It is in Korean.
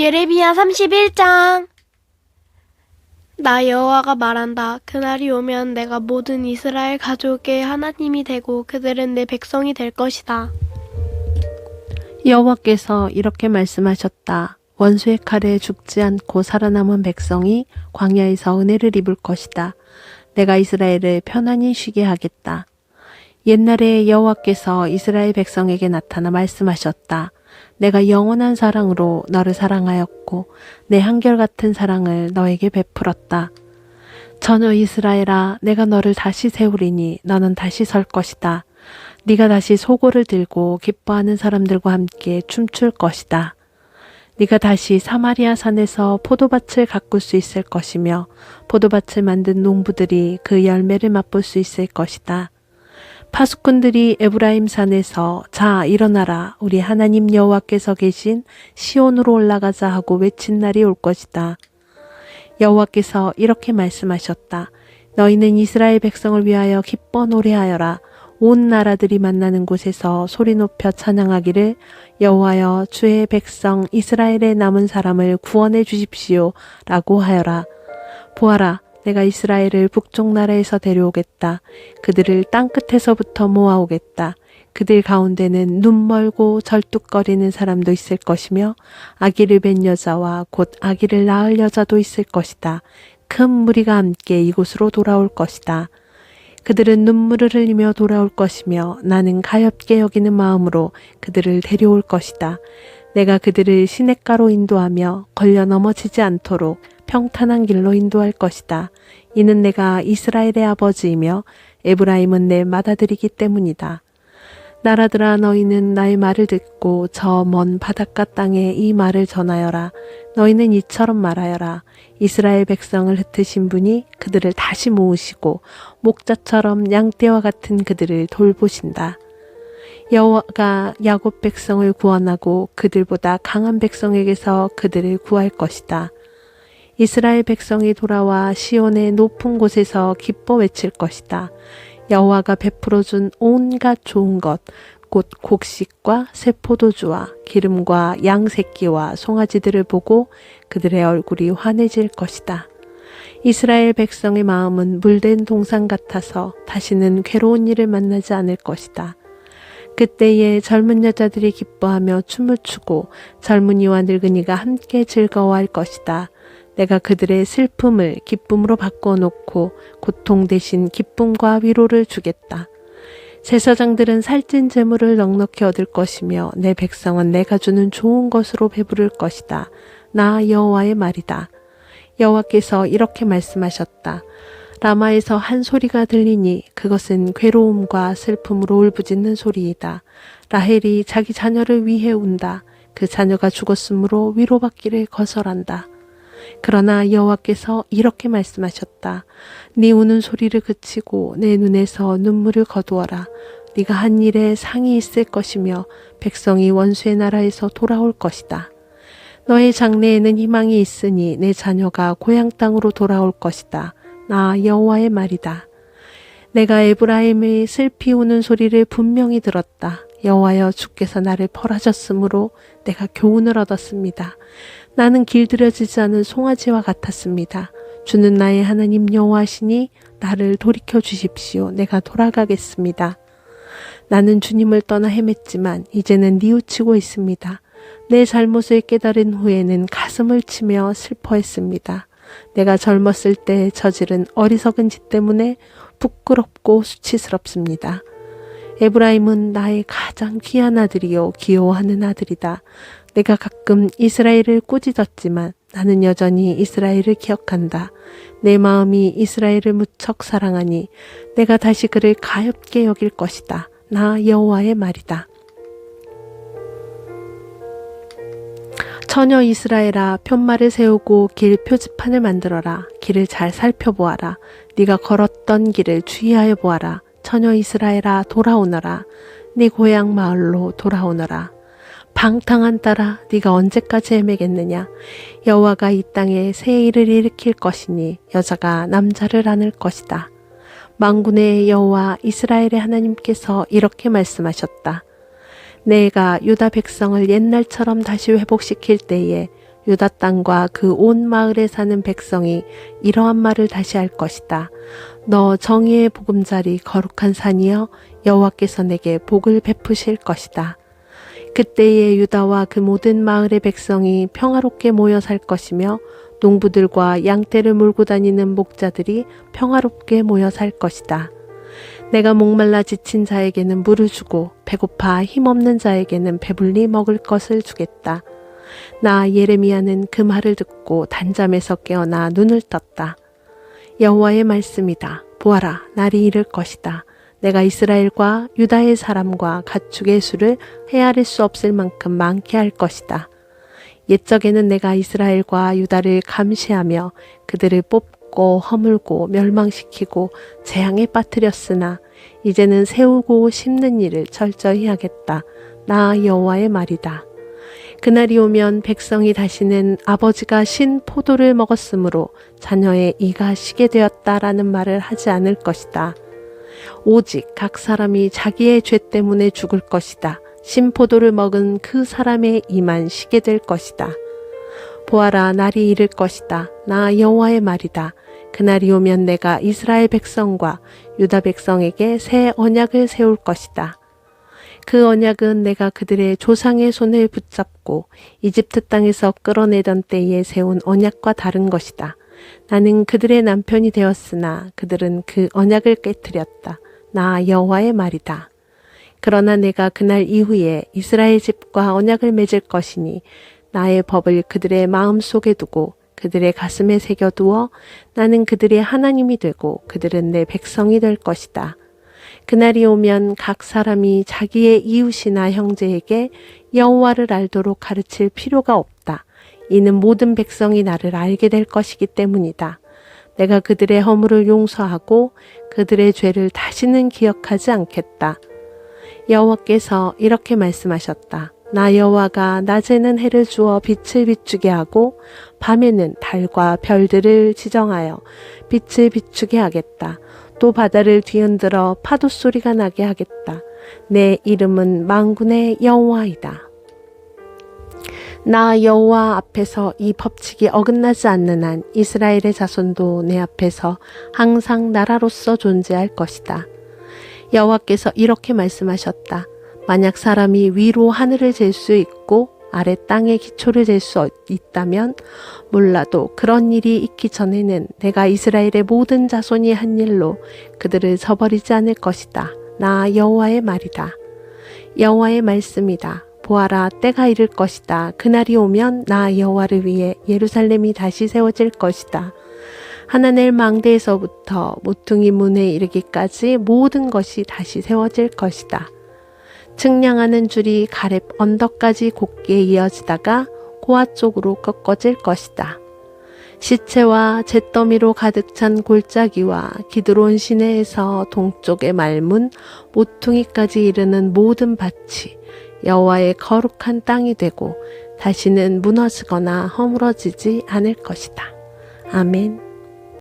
예레미야 31장 나 여호와가 말한다. 그날이 오면 내가 모든 이스라엘 가족의 하나님이 되고 그들은 내 백성이 될 것이다. 여호와께서 이렇게 말씀하셨다. 원수의 칼에 죽지 않고 살아남은 백성이 광야에서 은혜를 입을 것이다. 내가 이스라엘을 편안히 쉬게 하겠다. 옛날에 여호와께서 이스라엘 백성에게 나타나 말씀하셨다. 내가 영원한 사랑으로 너를 사랑하였고 내 한결같은 사랑을 너에게 베풀었다. 전혀 이스라엘아 내가 너를 다시 세우리니 너는 다시 설 것이다. 네가 다시 소고를 들고 기뻐하는 사람들과 함께 춤출 것이다. 네가 다시 사마리아 산에서 포도밭을 가꿀 수 있을 것이며 포도밭을 만든 농부들이 그 열매를 맛볼 수 있을 것이다. 파수꾼들이 에브라임 산에서 자 일어나라 우리 하나님 여호와께서 계신 시온으로 올라가자 하고 외친 날이 올 것이다. 여호와께서 이렇게 말씀하셨다. 너희는 이스라엘 백성을 위하여 기뻐 노래하여라. 온 나라들이 만나는 곳에서 소리 높여 찬양하기를 여호와여 주의 백성 이스라엘의 남은 사람을 구원해 주십시오 라고 하여라. 보아라 내가 이스라엘을 북쪽 나라에서 데려오겠다. 그들을 땅 끝에서부터 모아오겠다. 그들 가운데는 눈 멀고 절뚝거리는 사람도 있을 것이며 아기를 뵌 여자와 곧 아기를 낳을 여자도 있을 것이다. 큰 무리가 함께 이곳으로 돌아올 것이다. 그들은 눈물을 흘리며 돌아올 것이며 나는 가엾게 여기는 마음으로 그들을 데려올 것이다. 내가 그들을 시냇가로 인도하며 걸려 넘어지지 않도록 평탄한 길로 인도할 것이다. 이는 내가 이스라엘의 아버지이며 에브라임은 내 맏아들이기 때문이다. 나라들아 너희는 나의 말을 듣고 저 먼 바닷가 땅에 이 말을 전하여라. 너희는 이처럼 말하여라. 이스라엘 백성을 흩으신 분이 그들을 다시 모으시고 목자처럼 양떼와 같은 그들을 돌보신다. 여호와가 야곱 백성을 구원하고 그들보다 강한 백성에게서 그들을 구할 것이다. 이스라엘 백성이 돌아와 시온의 높은 곳에서 기뻐 외칠 것이다. 여호와가 베풀어 준 온갖 좋은 것, 곧 곡식과 새 포도주와 기름과 양 새끼와 송아지들을 보고 그들의 얼굴이 환해질 것이다. 이스라엘 백성의 마음은 물된 동산 같아서 다시는 괴로운 일을 만나지 않을 것이다. 그때에 젊은 여자들이 기뻐하며 춤을 추고 젊은이와 늙은이가 함께 즐거워할 것이다. 내가 그들의 슬픔을 기쁨으로 바꿔 놓고 고통 대신 기쁨과 위로를 주겠다. 제사장들은 살찐 재물을 넉넉히 얻을 것이며 내 백성은 내가 주는 좋은 것으로 배부를 것이다. 나 여호와의 말이다. 여호와께서 이렇게 말씀하셨다. 라마에서 한 소리가 들리니 그것은 괴로움과 슬픔으로 울부짖는 소리이다. 라헬이 자기 자녀를 위해 운다. 그 자녀가 죽었으므로 위로받기를 거절한다. 그러나 여호와께서 이렇게 말씀하셨다. 네 우는 소리를 그치고 내 눈에서 눈물을 거두어라. 네가 한 일에 상이 있을 것이며 백성이 원수의 나라에서 돌아올 것이다. 너의 장래에는 희망이 있으니 내 자녀가 고향 땅으로 돌아올 것이다. 나 여호와의 말이다. 내가 에브라임의 슬피 우는 소리를 분명히 들었다. 여호와여 주께서 나를 벌하셨으므로 내가 교훈을 얻었습니다. 나는 길들여지지 않은 송아지와 같았습니다. 주는 나의 하나님 여호와시니 나를 돌이켜 주십시오. 내가 돌아가겠습니다. 나는 주님을 떠나 헤맸지만 이제는 뉘우치고 있습니다. 내 잘못을 깨달은 후에는 가슴을 치며 슬퍼했습니다. 내가 젊었을 때 저지른 어리석은 짓 때문에 부끄럽고 수치스럽습니다. 에브라임은 나의 가장 귀한 아들이요 귀여워하는 아들이다. 내가 가끔 이스라엘을 꾸짖었지만 나는 여전히 이스라엘을 기억한다. 내 마음이 이스라엘을 무척 사랑하니 내가 다시 그를 가엾게 여길 것이다. 나 여호와의 말이다. 처녀 이스라엘아 편말을 세우고 길 표지판을 만들어라 길을 잘 살펴보아라 네가 걸었던 길을 주의하여 보아라 처녀 이스라엘아 돌아오너라. 네 고향 마을로 돌아오너라. 방탕한 딸아 네가 언제까지 헤매겠느냐? 여호와가 이 땅에 새 일을 일으킬 것이니 여자가 남자를 안을 것이다. 망군의 여호와 이스라엘의 하나님께서 이렇게 말씀하셨다. 내가 유다 백성을 옛날처럼 다시 회복시킬 때에 유다 땅과 그 온 마을에 사는 백성이 이러한 말을 다시 할 것이다. 너 정의의 보금자리 거룩한 산이여 여호와께서 내게 복을 베푸실 것이다. 그때에 유다와 그 모든 마을의 백성이 평화롭게 모여 살 것이며 농부들과 양떼를 몰고 다니는 목자들이 평화롭게 모여 살 것이다. 내가 목말라 지친 자에게는 물을 주고 배고파 힘없는 자에게는 배불리 먹을 것을 주겠다. 나 예레미야는 그 말을 듣고 단잠에서 깨어나 눈을 떴다. 여호와의 말씀이다. 보아라, 날이 이를 것이다. 내가 이스라엘과 유다의 사람과 가축의 수를 헤아릴 수 없을 만큼 많게 할 것이다. 옛적에는 내가 이스라엘과 유다를 감시하며 그들을 뽑고 허물고 멸망시키고 재앙에 빠뜨렸으나 이제는 세우고 심는 일을 철저히 하겠다. 나 여호와의 말이다. 그날이 오면 백성이 다시는 아버지가 신 포도를 먹었으므로 자녀의 이가 시게 되었다라는 말을 하지 않을 것이다. 오직 각 사람이 자기의 죄 때문에 죽을 것이다. 신포도를 먹은 그 사람의 이만 시게 될 것이다. 보아라, 날이 이를 것이다. 나 여호와의 말이다. 그날이 오면 내가 이스라엘 백성과 유다 백성에게 새 언약을 세울 것이다. 그 언약은 내가 그들의 조상의 손을 붙잡고 이집트 땅에서 끌어내던 때에 세운 언약과 다른 것이다. 나는 그들의 남편이 되었으나 그들은 그 언약을 깨뜨렸다. 나 여호와의 말이다. 그러나 내가 그날 이후에 이스라엘 집과 언약을 맺을 것이니 나의 법을 그들의 마음 속에 두고 그들의 가슴에 새겨두어 나는 그들의 하나님이 되고 그들은 내 백성이 될 것이다. 그날이 오면 각 사람이 자기의 이웃이나 형제에게 여호와를 알도록 가르칠 필요가 없다. 이는 모든 백성이 나를 알게 될 것이기 때문이다. 내가 그들의 허물을 용서하고 그들의 죄를 다시는 기억하지 않겠다. 여호와께서 이렇게 말씀하셨다. 나 여호와가 낮에는 해를 주어 빛을 비추게 하고 밤에는 달과 별들을 지정하여 빛을 비추게 하겠다. 또 바다를 뒤흔들어 파도 소리가 나게 하겠다. 내 이름은 망군의 여호와이다. 나 여호와 앞에서 이 법칙이 어긋나지 않는 한 이스라엘의 자손도 내 앞에서 항상 나라로서 존재할 것이다. 여호와께서 이렇게 말씀하셨다. 만약 사람이 위로 하늘을 잴 수 있고 아래 땅의 기초를 잴 수 있다면 몰라도 그런 일이 있기 전에는 내가 이스라엘의 모든 자손이 한 일로 그들을 저버리지 않을 것이다. 나 여호와의 말이다. 여호와의 말씀이다. 보아라 때가 이를 것이다. 그날이 오면 나 여호와를 위해 예루살렘이 다시 세워질 것이다. 하나넬 망대에서부터 모퉁이 문에 이르기까지 모든 것이 다시 세워질 것이다. 측량하는 줄이 가렙 언덕까지 곧게 이어지다가 고아 쪽으로 꺾어질 것이다. 시체와 잿더미로 가득 찬 골짜기와 기드론 시내에서 동쪽의 말문 모퉁이까지 이르는 모든 밭이 여호와의 거룩한 땅이 되고 다시는 무너지거나 허물어지지 않을 것이다. 아멘.